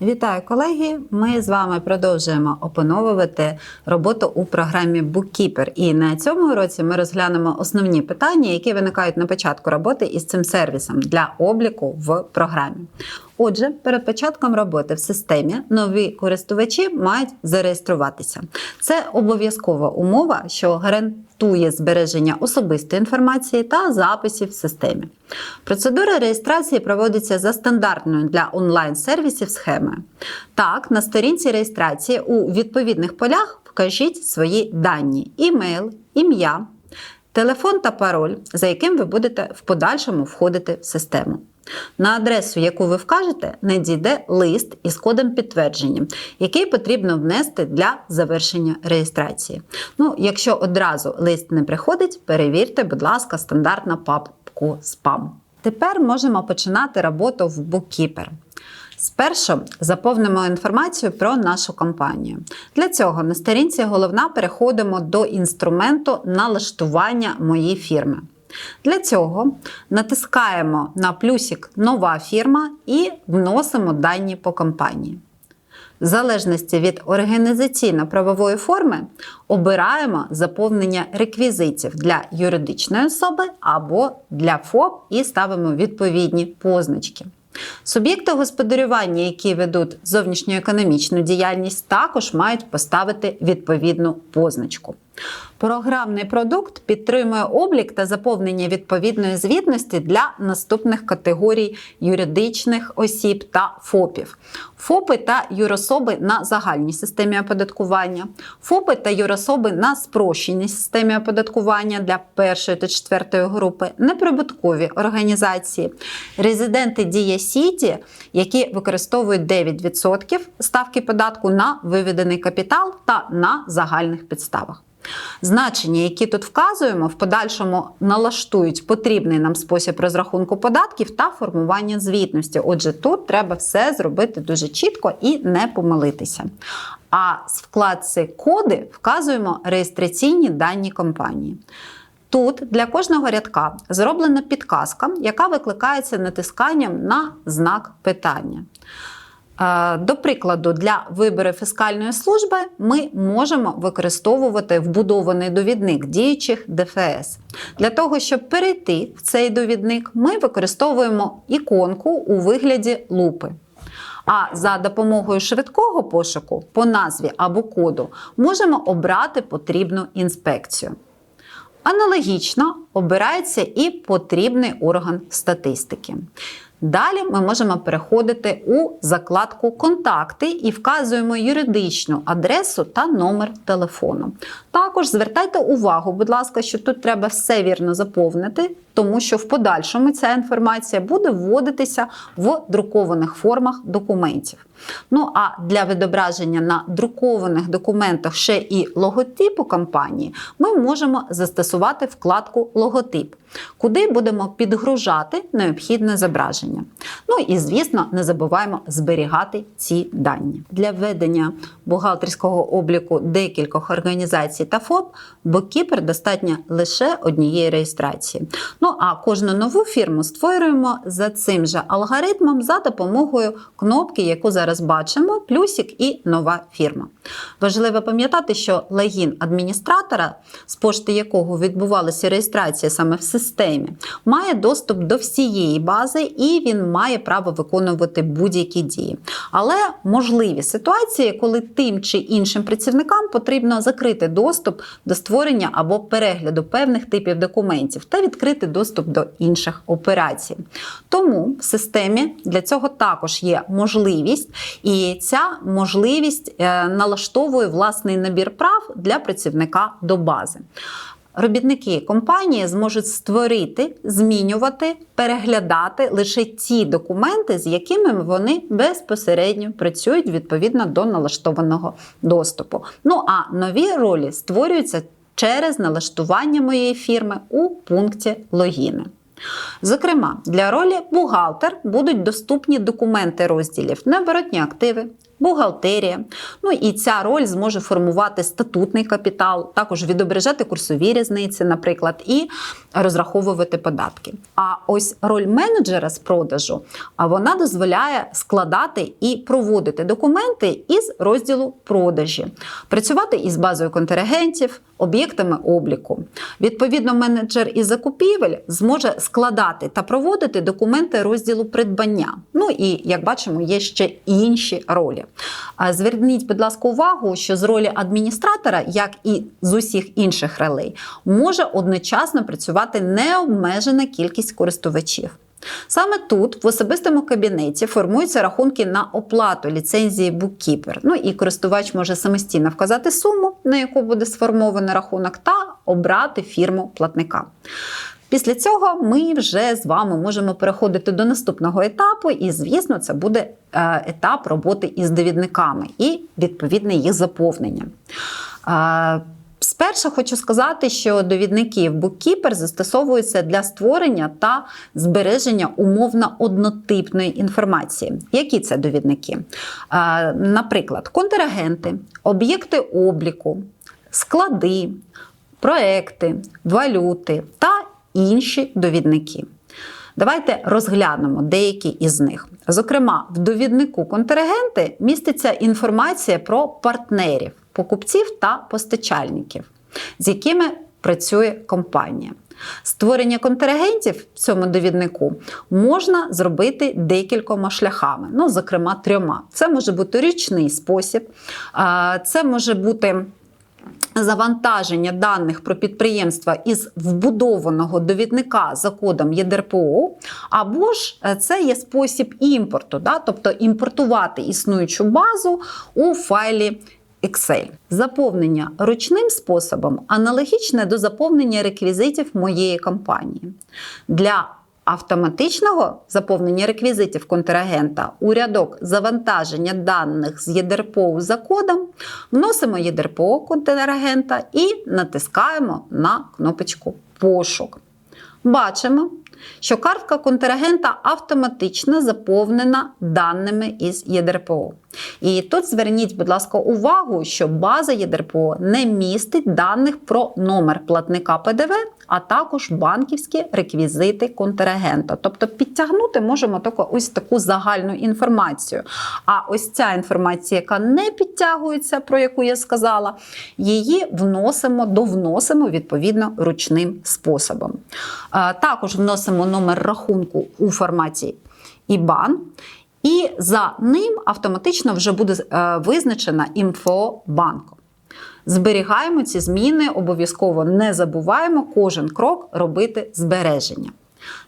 Вітаю, колеги! Ми з вами продовжуємо опановувати роботу у програмі Bookkeeper. І на цьому уроці ми розглянемо основні питання, які виникають на початку роботи із цим сервісом для обліку в програмі. Отже, перед початком роботи в системі нові користувачі мають зареєструватися. Це обов'язкова умова, що гарантує збереження особистої інформації та записів в системі. Процедура реєстрації проводиться за стандартною для онлайн-сервісів схемою. Так, на сторінці реєстрації у відповідних полях вкажіть свої дані: імейл, ім'я, телефон та пароль, за яким ви будете в подальшому входити в систему. На адресу, яку ви вкажете, надійде лист із кодом підтвердження, який потрібно внести для завершення реєстрації. Ну, якщо одразу лист не приходить, перевірте, будь ласка, стандартну папку спам. Тепер можемо починати роботу в Bookkeeper. Спершу заповнимо інформацію про нашу компанію. Для цього на сторінці головна переходимо до інструменту налаштування моєї фірми. Для цього натискаємо на плюсик Нова фірма і вносимо дані по компанії. В залежності від організаційно-правової форми обираємо заповнення реквізитів для юридичної особи або для ФОП і ставимо відповідні позначки. Суб'єкти господарювання, які ведуть зовнішньоекономічну діяльність, також мають поставити відповідну позначку. Програмний продукт підтримує облік та заповнення відповідної звітності для наступних категорій юридичних осіб та ФОПів. ФОПи та юрособи на загальній системі оподаткування, ФОПи та юрособи на спрощеній системі оподаткування для першої та четвертої групи, неприбуткові організації, резиденти Дія Сіті, які використовують 9% ставки податку на виведений капітал та на загальних підставах. Значення, які тут вказуємо, в подальшому налаштують потрібний нам спосіб розрахунку податків та формування звітності. Отже, тут треба все зробити дуже чітко і не помилитися. А з вкладці коди вказуємо реєстраційні дані компанії. Тут для кожного рядка зроблена підказка, яка викликається натисканням на знак питання. Е, До прикладу, для вибору фіскальної служби ми можемо використовувати вбудований довідник діючих ДФС. Для того, щоб перейти в цей довідник, ми використовуємо іконку у вигляді лупи. А за допомогою швидкого пошуку по назві або коду можемо обрати потрібну інспекцію. Аналогічно обирається і потрібний орган статистики. Далі ми можемо переходити у закладку Контакти і вказуємо юридичну адресу та номер телефону. Також звертайте увагу, будь ласка, що тут треба все вірно заповнити, тому що в подальшому ця інформація буде вводитися в друкованих формах документів. Ну а для відображення на друкованих документах ще і логотипу компанії ми можемо застосувати вкладку Логотип, куди будемо підгружати необхідне зображення. Ну і, звісно, не забуваємо зберігати ці дані. Для ведення бухгалтерського обліку декількох організацій та ФОП Bookkeeper достатньо лише однієї реєстрації. Ну а кожну нову фірму створюємо за цим же алгоритмом за допомогою кнопки, яку зараз бачимо, плюсик і нова фірма. Важливо пам'ятати, що логін адміністратора, з пошти якого відбувалася реєстрація саме в системі, має доступ до всієї бази і він має право виконувати будь-які дії. Але можливі ситуації, коли тим чи іншим працівникам потрібно закрити доступ до створення або перегляду певних типів документів та відкрити доступ до інших операцій. Тому в системі для цього також є можливість, і ця можливість е, налаштовує власний набір прав для працівника до бази. Робітники компанії зможуть створити, змінювати, переглядати лише ті документи, з якими вони безпосередньо працюють відповідно до налаштованого доступу. Ну а нові ролі створюються через налаштування моєї фірми у пункті логіни. Зокрема, для ролі бухгалтер будуть доступні документи розділів необоротні активи, бухгалтерія. Ну і ця роль зможе формувати статутний капітал, також відображати курсові різниці, наприклад, і розраховувати податки. А ось роль менеджера з продажу вона дозволяє складати і проводити документи із розділу продажі, працювати із базою контрагентів, об'єктами обліку. Відповідно, менеджер із закупівель зможе складати та проводити документи розділу придбання. Ну і як бачимо, є ще інші ролі. Зверніть, будь ласка, увагу, що з ролі адміністратора, як і з усіх інших ролей, може одночасно працювати необмежена кількість користувачів. Саме тут, в особистому кабінеті, формуються рахунки на оплату ліцензії Bookkeeper. Ну і користувач може самостійно вказати суму, на яку буде сформований рахунок, та обрати фірму платника. Після цього ми вже з вами можемо переходити до наступного етапу, і, звісно, це буде е, етап роботи із довідниками і відповідне їх заповнення. Спершу хочу сказати, що довідники в Bookkeeper застосовуються для створення та збереження умовно однотипної інформації. Які це довідники? Наприклад, контрагенти, об'єкти обліку, склади, проекти, валюти та інші довідники. Давайте розглянемо деякі із них. Зокрема, в довіднику контрагенти міститься інформація про партнерів, покупців та постачальників, з якими працює компанія. Створення контрагентів в цьому довіднику можна зробити декількома шляхами, ну, зокрема, трьома. Це може бути річний спосіб, це може бути завантаження даних про підприємства із вбудованого довідника за кодом ЄДРПО, або ж е, це є спосіб імпорту, да? тобто імпортувати існуючу базу у файлі Excel. Заповнення ручним способом аналогічне до заповнення реквізитів моєї компанії. Для автоматичного заповнення реквізитів контрагента у рядок завантаження даних з ЄДРПО за кодом вносимо ЄДРПО контрагента і натискаємо на кнопочку Пошук. Бачимо, що картка контрагента автоматично заповнена даними із ЄДРПО. І тут зверніть, будь ласка, увагу, що база ЄДРПО не містить даних про номер платника ПДВ, а також банківські реквізити контрагента. Тобто підтягнути можемо тільки ось таку загальну інформацію. А ось ця інформація, яка не підтягується, про яку я сказала, її вносимо, довносимо відповідно ручним способом. Також вносимо номер рахунку у форматі IBAN. І за ним автоматично вже буде е, визначена банку. Зберігаємо ці зміни, обов'язково не забуваємо кожен крок робити збереження.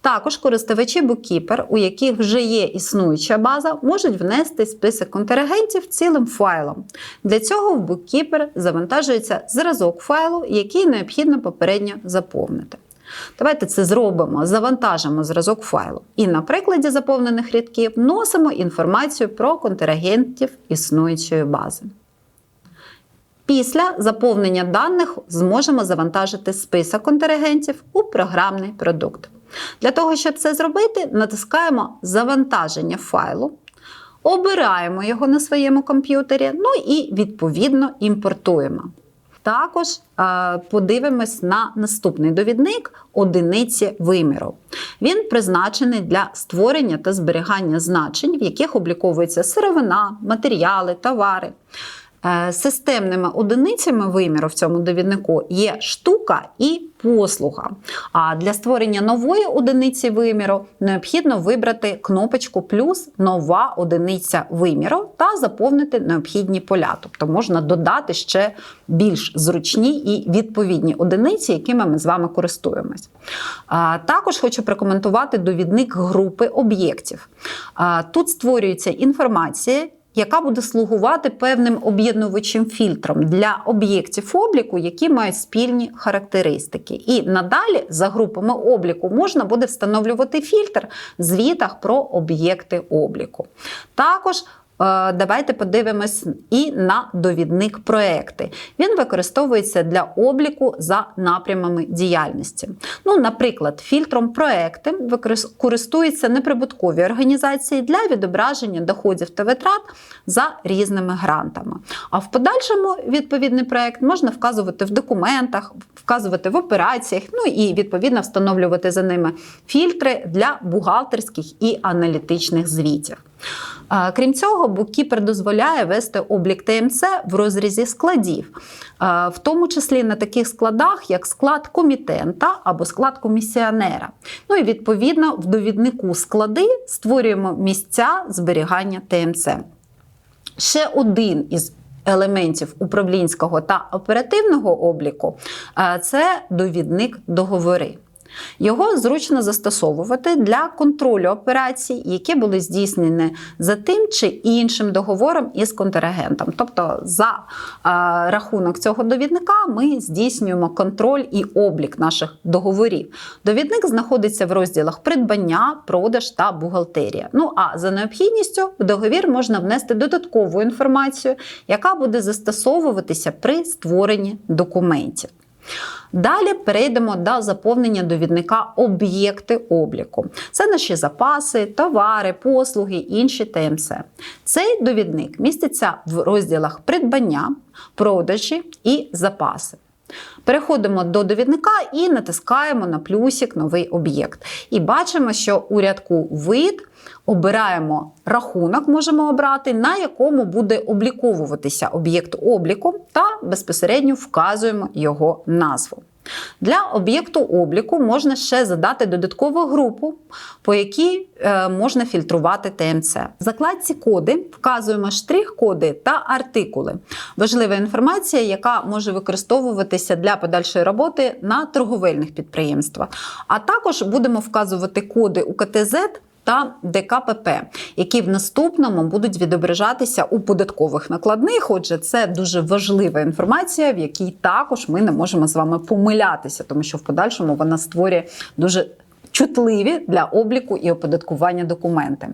Також користувачі Bookkeeper, у яких вже є існуюча база, можуть внести список контрагентів цілим файлом. Для цього в Bookkeeper завантажується зразок файлу, який необхідно попередньо заповнити. Давайте це зробимо, завантажимо зразок файлу. І на прикладі заповнених рядків вносимо інформацію про контрагентів існуючої бази. Після заповнення даних зможемо завантажити список контрагентів у програмний продукт. Для того, щоб це зробити, натискаємо Завантаження файлу, обираємо його на своєму комп'ютері, ну і відповідно імпортуємо. Також е, подивимось на наступний довідник одиниці виміру. Він призначений для створення та зберігання значень, в яких обліковується сировина, матеріали, товари. Е, Системними одиницями виміру в цьому довіднику є штука і послуга. А для створення нової одиниці виміру необхідно вибрати кнопочку плюс нова одиниця виміру та заповнити необхідні поля. Тобто можна додати ще більш зручні і відповідні одиниці, якими ми з вами користуємось. Також хочу прокоментувати довідник групи об'єктів. Тут створюється інформація яка буде слугувати певним об'єднувачим фільтром для об'єктів обліку, які мають спільні характеристики. І надалі за групами обліку можна буде встановлювати фільтр в звітах про об'єкти обліку. Також Давайте подивимось і на довідник проекти. Він використовується для обліку за напрямами діяльності. Ну, наприклад, фільтром проекти користуються неприбуткові організації для відображення доходів та витрат за різними грантами. А в подальшому відповідний проект можна вказувати в документах, вказувати в операціях, ну і відповідно встановлювати за ними фільтри для бухгалтерських і аналітичних звітів. Крім цього, буккіпер дозволяє вести облік ТМЦ в розрізі складів, в тому числі на таких складах, як склад комітента або склад комісіонера. Ну і відповідно в довіднику склади створюємо місця зберігання ТМЦ. Ще один із елементів управлінського та оперативного обліку це довідник договори. Його зручно застосовувати для контролю операцій, які були здійснені за тим чи іншим договором із контрагентом. Тобто, за е, рахунок цього довідника ми здійснюємо контроль і облік наших договорів. Довідник знаходиться в розділах придбання, продаж та бухгалтерія. Ну а за необхідністю в договір можна внести додаткову інформацію, яка буде застосовуватися при створенні документів. Далі перейдемо до заповнення довідника об'єкти обліку. Це наші запаси, товари, послуги, інші ТМС. Цей довідник міститься в розділах придбання, продажі і запаси. Переходимо до довідника і натискаємо на плюсик новий об'єкт. І бачимо, що у рядку вид обираємо рахунок, можемо обрати, на якому буде обліковуватися об'єкт обліку, та безпосередньо вказуємо його назву. Для об'єкту обліку можна ще задати додаткову групу, по якій е, можна фільтрувати ТМЦ. В закладці коди вказуємо штрих-коди та артикули. Важлива інформація, яка може використовуватися для подальшої роботи на торговельних підприємствах. А також будемо вказувати коди УКТЗ та ДКПП, які в наступному будуть відображатися у податкових накладних. Отже, це дуже важлива інформація, в якій також ми не можемо з вами помилятися, тому що в подальшому вона створює дуже. Чутливі для обліку і оподаткування документи.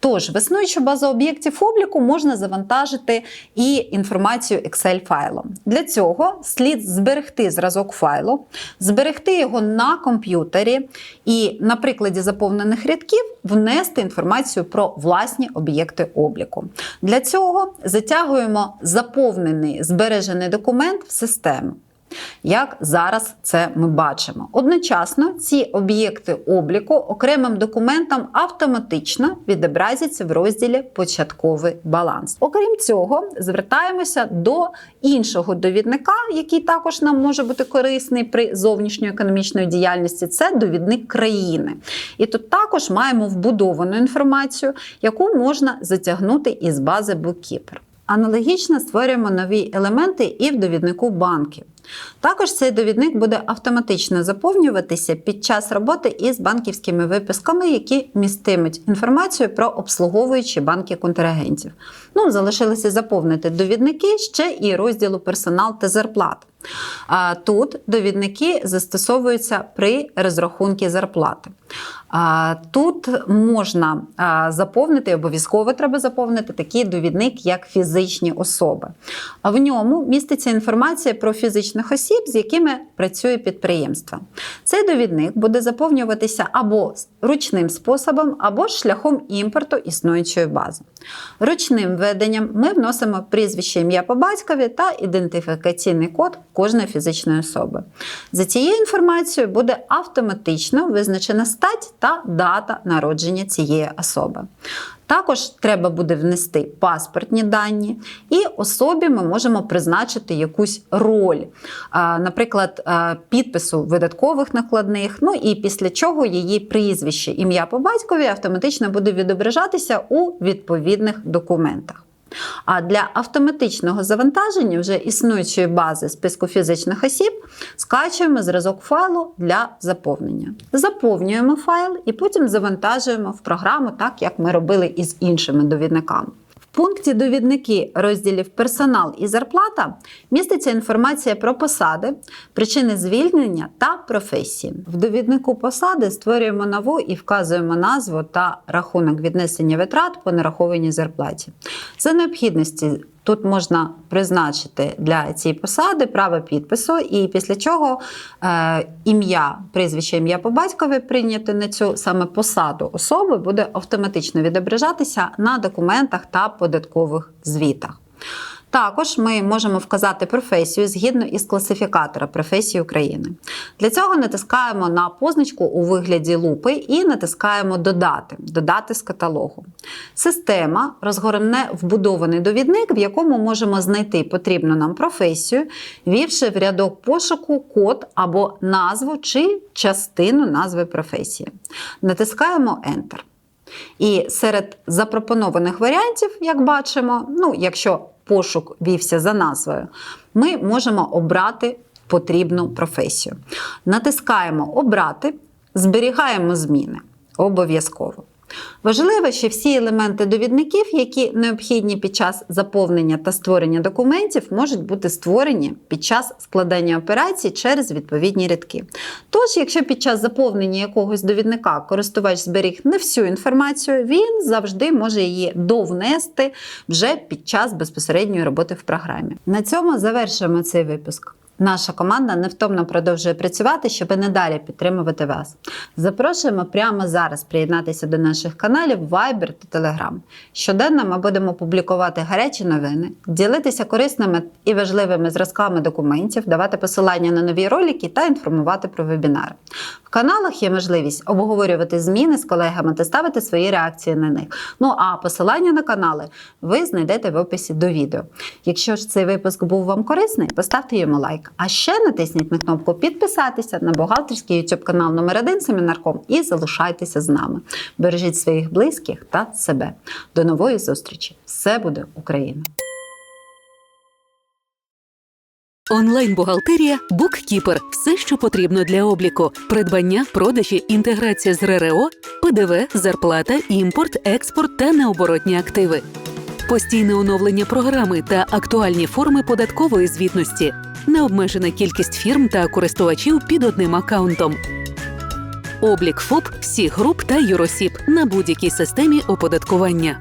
Тож, в базу об'єктів обліку можна завантажити і інформацію Excel файлом. Для цього слід зберегти зразок файлу, зберегти його на комп'ютері і, на прикладі заповнених рядків, внести інформацію про власні об'єкти обліку. Для цього затягуємо заповнений збережений документ в систему. Як зараз це ми бачимо. Одночасно ці об'єкти обліку окремим документом автоматично відобразяться в розділі Початковий баланс. Окрім цього, звертаємося до іншого довідника, який також нам може бути корисний при зовнішньоекономічної діяльності. Це довідник країни. І тут також маємо вбудовану інформацію, яку можна затягнути із бази Bookkeeper. Аналогічно створюємо нові елементи і в довіднику банків. Також цей довідник буде автоматично заповнюватися під час роботи із банківськими виписками, які містимуть інформацію про обслуговуючі банки контрагентів. Ну, залишилося заповнити довідники ще і розділу персонал та зарплат. Тут довідники застосовуються при розрахунку зарплати. Тут можна заповнити, обов'язково треба заповнити такий довідник, як фізичні особи. А в ньому міститься інформація про фізичних осіб, з якими працює підприємство. Цей довідник буде заповнюватися або ручним способом, або шляхом імпорту існуючої бази. Ручним введенням ми вносимо прізвище ім'я по батькові та ідентифікаційний код кожної фізичної особи. За цією інформацією буде автоматично визначена стать та дата народження цієї особи. Також треба буде внести паспортні дані, і особі ми можемо призначити якусь роль, наприклад, підпису видаткових накладних. Ну і після чого її прізвище, ім'я по батькові автоматично буде відображатися у відповідних документах. А для автоматичного завантаження вже існуючої бази списку фізичних осіб скачуємо зразок файлу для заповнення. Заповнюємо файл і потім завантажуємо в програму, так як ми робили із іншими довідниками. Пункті довідники розділів персонал і зарплата міститься інформація про посади, причини звільнення та професії. В довіднику посади створюємо нову і вказуємо назву та рахунок віднесення витрат по нарахованій зарплаті. За необхідності Тут можна призначити для цієї посади право підпису, і після чого е, ім'я, прізвище ім'я по батькові прийняти на цю саме посаду особи буде автоматично відображатися на документах та податкових звітах. Також ми можемо вказати професію згідно із класифікатора професії України. Для цього натискаємо на позначку у вигляді лупи і натискаємо Додати додати з каталогу. Система розгорне вбудований довідник, в якому можемо знайти потрібну нам професію, ввівши в рядок пошуку код або назву чи частину назви професії. Натискаємо Enter. І серед запропонованих варіантів, як бачимо, ну, якщо пошук вівся за назвою, ми можемо обрати потрібну професію. Натискаємо Обрати, зберігаємо зміни обов'язково. Важливо, що всі елементи довідників, які необхідні під час заповнення та створення документів, можуть бути створені під час складання операцій через відповідні рядки. Тож, якщо під час заповнення якогось довідника користувач зберіг не всю інформацію, він завжди може її довнести вже під час безпосередньої роботи в програмі. На цьому завершуємо цей випуск. Наша команда невтомно продовжує працювати, щоб і надалі підтримувати вас. Запрошуємо прямо зараз приєднатися до наших каналів Viber та Telegram. Щоденно ми будемо публікувати гарячі новини, ділитися корисними і важливими зразками документів, давати посилання на нові ролики та інформувати про вебінари. В каналах є можливість обговорювати зміни з колегами та ставити свої реакції на них. Ну а посилання на канали ви знайдете в описі до відео. Якщо ж цей випуск був вам корисний, поставте йому лайк. А ще натисніть на кнопку підписатися на бухгалтерський YouTube канал номер 1 Семінарком і залишайтеся з нами. Бережіть своїх близьких та себе. До нової зустрічі! Все буде Україна! Онлайн-бухгалтерія BookKeeper – все, що потрібно для обліку: придбання, продажі, інтеграція з РРО, ПДВ, зарплата, імпорт, експорт та необоротні активи. Постійне оновлення програми та актуальні форми податкової звітності, необмежена кількість фірм та користувачів під одним аккаунтом. Облік ФОП, всіх груп та юросіб на будь-якій системі оподаткування.